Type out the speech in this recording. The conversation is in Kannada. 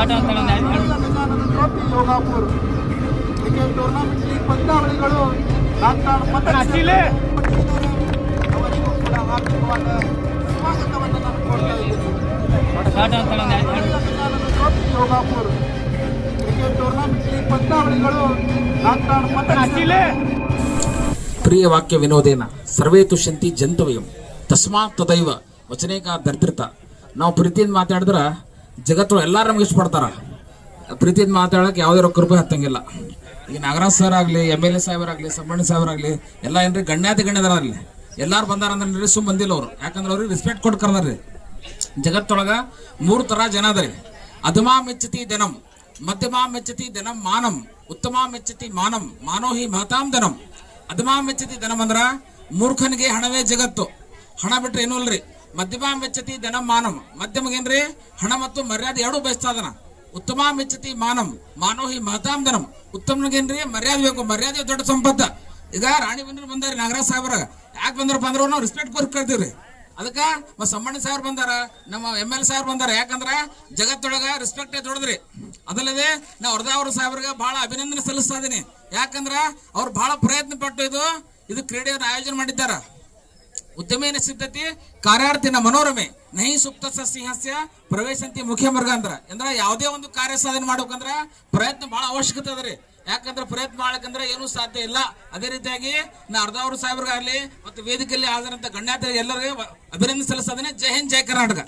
ಆಟ ಅಂತ ಟ್ರೋಫಿ ಕ್ರಿಕೆಟ್ ಟೂರ್ನಮೆಂಟ್ ಪ್ರಿಯ ವಾಕ್ಯ ವಿನೋದೇನ ಸರ್ವೇ ಶಂತಿ ಜಂತುವಯಂ ತಸ್ಮಾತ್ ತದೈವ ವಚನೇಕ ದರ್ದೃತ ನಾವು ಪ್ರೀತಿಯಿಂದ ಮಾತಾಡಿದ್ರೆ ಜಗತ್ತು ಎಲ್ಲಾರು ನಮ್ಗೆ ಇಷ್ಟಪಡ್ತಾರ. ಪ್ರೀತಿಯಿಂದ ಮಾತಾಡಕ್ಕೆ ಯಾವುದೇ ರೊಕ್ಕ ರೂಪಾಯಿ ಹತ್ತಂಗಿಲ್ಲ. ಈಗ ನಾಗರಾಜ್ ಸರ್ ಆಗಲಿ ಎಂ ಎಲ್ ಎ ಸಾಹೇಬರಾಗಲಿ ಸಬ್ಬಣ್ಣ ಸಾಹೇಬರಾಗಲಿ ಎಲ್ಲ ಏನ್ರಿ ಗಣ್ಯಾತಿ ಗಣ್ಯದಾರ ಅಲ್ಲಿ ಎಲ್ಲಾರು ಬಂದಾರ ಅಂದ್ರೆ ಸುಮ್ ಬಂದಿಲ್ಲ ಅವ್ರು. ಯಾಕಂದ್ರೆ ಅವ್ರಿಗೆ ರೆಸ್ಪೆಕ್ಟ್ ಕೊಟ್ಟು ಕರ್ದಾರ್ರಿ ಜಗತ್ತೊಳಗ ಮೂರು ತರ ಜನ ಅದರಿ ಅಧಮಾ ಮೆಚ್ಚತಿ ದನಂ, ಮಧ್ಯಮಾ ಮೆಚ್ಚತಿ ದನಂ ಮಾನಂ, ಉತ್ತಮ ಮೆಚ್ಚತಿ ಮಾನಂ ಮಾನೋ ಹಿ ಮಹತಾಂ ದನಂ. ಅಧಮಾ ಮೆಚ್ಚತಿ ದನಂ ಅಂದ್ರ ಮೂರ್ಖನಿಗೆ ಹಣವೇ ಜಗತ್ತು. ಹಣ ಬಿಟ್ರೆ ಏನೂ ಅಲ್ರಿ ಮಧ್ಯಮ ಮೆಚ್ಚತಿ ಧನ ಮಾನಂ. ಮಧ್ಯಮಗೇನ್ರಿ ಹಣ ಮತ್ತು ಮರ್ಯಾದೆ ಎರಡೂ ಬಯಸ್ತಾದನ. ಉತ್ತಮ ಮೆಚ್ಚತಿ ಮಾನಂ. ಮಾನೋ ಹಿ ಮಹತಾಂ ಧನಂ. ಉತ್ತಮನಿಗೇನ್ರಿ ಮರ್ಯಾದೆ ಬೇಕು. ಮರ್ಯಾದೆ ದೊಡ್ಡ ಸಂಪತ್ತ. ಈಗ ರಾಣಿ ಬಂದ್ರು ಬಂದಾರ ನಾಗರಾಜ್ ಸಾಹೇಬ್ರ. ಯಾಕೆ ಬಂದ್ರಪ್ಪ ಅಂದ್ರೆ ನಾವು ರೆಸ್ಪೆಕ್ಟ್ ಕೊಟ್ಟು ಕೇಳ್ತೀವ್ರಿ. ಅದಕ್ಕ ಮ ಸಮ್ಮಣ್ಣ ಸಾಹೇಬ್ರ ಬಂದಾರ, ನಮ್ಮ ಎಂ ಎಲ್ ಸಾಹೇಬ್ ಬಂದಾರ. ಯಾಕಂದ್ರ ಜಗತ್ತೊಳಗ ರೆಸ್ಪೆಕ್ಟ್ ದೊಡ್ಡದ್ರಿ. ಅದಲ್ಲದೆ ನಾ ವರ್ದಾವ್ರ ಸಾಹೇಬ್ರಿಗೆ ಬಹಳ ಅಭಿನಂದನೆ ಸಲ್ಲಿಸ್ತಾ ಇದೀನಿ. ಯಾಕಂದ್ರ ಅವ್ರು ಬಹಳ ಪ್ರಯತ್ನ ಪಟ್ಟು ಇದು ಇದು ಕ್ರೀಡೆಯನ್ನು ಆಯೋಜನೆ ಮಾಡಿದ್ದಾರ. ಉದ್ಯಮೇನ ಸಿದ್ಧತೆ? ಕಾರ್ಯಾರ್ಥಿನ ಮನೋರಮೆ. ನಹಿ ಸುಪ್ತ ಸಿಂಹಸ್ಯ ಪ್ರವೇಶಂತಿ ಮುಖ್ಯ ಮಾರ್ಗ ಅಂದ್ರ. ಅಂದ್ರ ಯಾವುದೇ ಒಂದು ಕಾರ್ಯ ಸಾಧನೆ ಮಾಡ್ಬೇಕಂದ್ರ ಪ್ರಯತ್ನ ಬಹಳ ಅವಶ್ಯಕತೆ ಅದ ರೀ. ಯಾಕಂದ್ರೆ ಪ್ರಯತ್ನ ಮಾಡಕಂದ್ರೆ ಏನೂ ಸಾಧ್ಯ ಇಲ್ಲ. ಅದೇ ರೀತಿಯಾಗಿ ನಾ ಅರ್ಧಾವ್ರ ಸಾಹೇಬ್ರಿಗಾಗ್ಲಿ ಮತ್ತು ವೇದಿಕೆಯಲ್ಲಿ ಹಾಜರಂತ ಗಣ್ಯಾತ ಎಲ್ಲರಿಗೆ ಅಭಿನಂದಿಸಲು ಸಾಧನೆ ಜೈ ಹಿಂದ್, ಜೈ ಕರ್ನಾಟಕ.